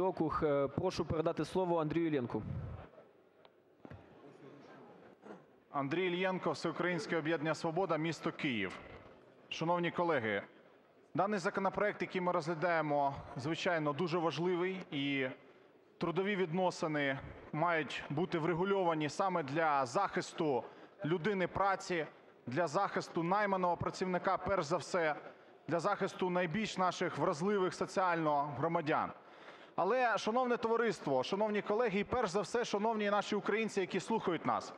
округ. Прошу передати слово Андрію Іллєнку. 10:32:09 ІЛЛЄНКО А.Ю. Андрій Іллєнко, Всеукраїнське об'єднання "Свобода", місто Київ. Шановні колеги, даний законопроект, який ми розглядаємо, звичайно, дуже важливий, і трудові відносини мають бути врегульовані саме для захисту людини праці, для захисту найманого працівника перш за все, для захисту найбільш наших вразливих соціально громадян. Але, шановне товариство, шановні колеги і перш за все шановні наші українці, які слухають нас,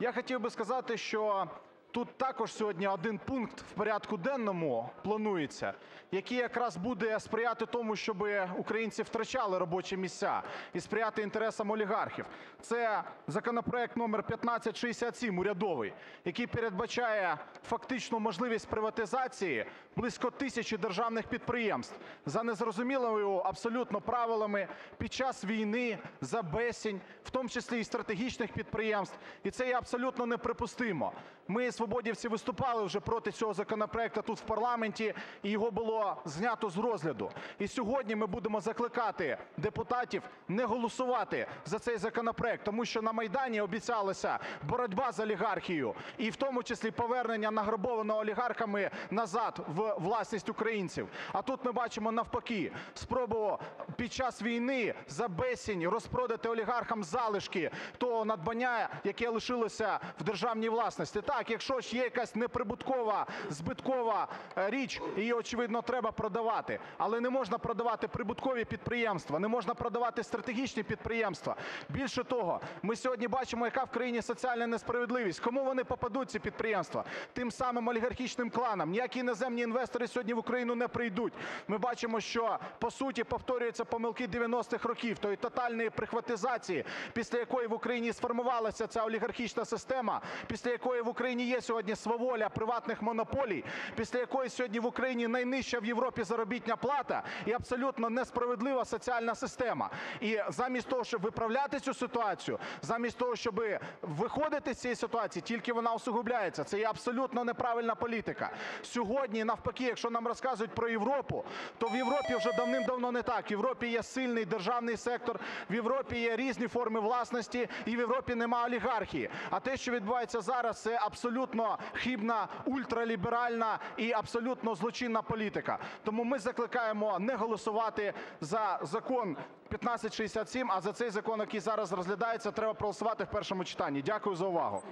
я хотів би сказати, що тут також сьогодні один пункт в порядку денному планується, який якраз буде сприяти тому, щоб українці втрачали робочі місця і сприяти інтересам олігархів. Це законопроект номер 1567 урядовий, який передбачає фактичну можливість приватизації близько тисячі державних підприємств за незрозумілими абсолютно правилами під час війни, за безцінь, в тому числі і стратегічних підприємств. І це є абсолютно неприпустимо. Ми, свободівці, виступали вже проти цього законопроекту тут в парламенті, і його було знято з розгляду. І сьогодні ми будемо закликати депутатів не голосувати за цей законопроект, тому що на Майдані обіцялася боротьба з олігархією і в тому числі повернення награбованого олігархами назад у власність українців. А тут ми бачимо навпаки спробу під час війни за безцінь розпродати олігархам залишки того надбання, яке лишилося в державній власності. Так, якщо ж є якась неприбуткова збиткова річ, її, очевидно, треба продавати. Але не можна продавати прибуткові підприємства, не можна продавати стратегічні підприємства. Більше того, ми сьогодні бачимо, яка в країні соціальна несправедливість. Кому вони попадуть, ці підприємства? Тим самим олігархічним кланам. Ніякі іноземні інвестори сьогодні в Україну не прийдуть. Ми бачимо, що по суті повторюються помилки 90-х років, тої тотальної прихватизації, після якої в Україні сформувалася ця олігархічна система, після якої в Україні є сьогодні сваволя приватних монополій, після якої сьогодні в Україні найнижча в Європі заробітна плата і абсолютно несправедлива соціальна система. І замість того, щоб виправляти цю ситуацію, замість того, щоб виходити з цієї ситуації, тільки вона усугубляється. Це є абсолютно неправильна політика. Сьогодні навпаки, якщо нам розказують про Європу, то в Європі вже давним-давно не так. В Європі є сильний державний сектор, в Європі є різні форми власності і в Європі немає олігархії. А те, що відбувається зараз, це абсолютно хибна ультраліберальна і абсолютно злочинна політика. Тому ми закликаємо не голосувати за Закон 1567, а за цей закон, який зараз розглядається, треба проголосувати в першому читанні. Дякую за увагу.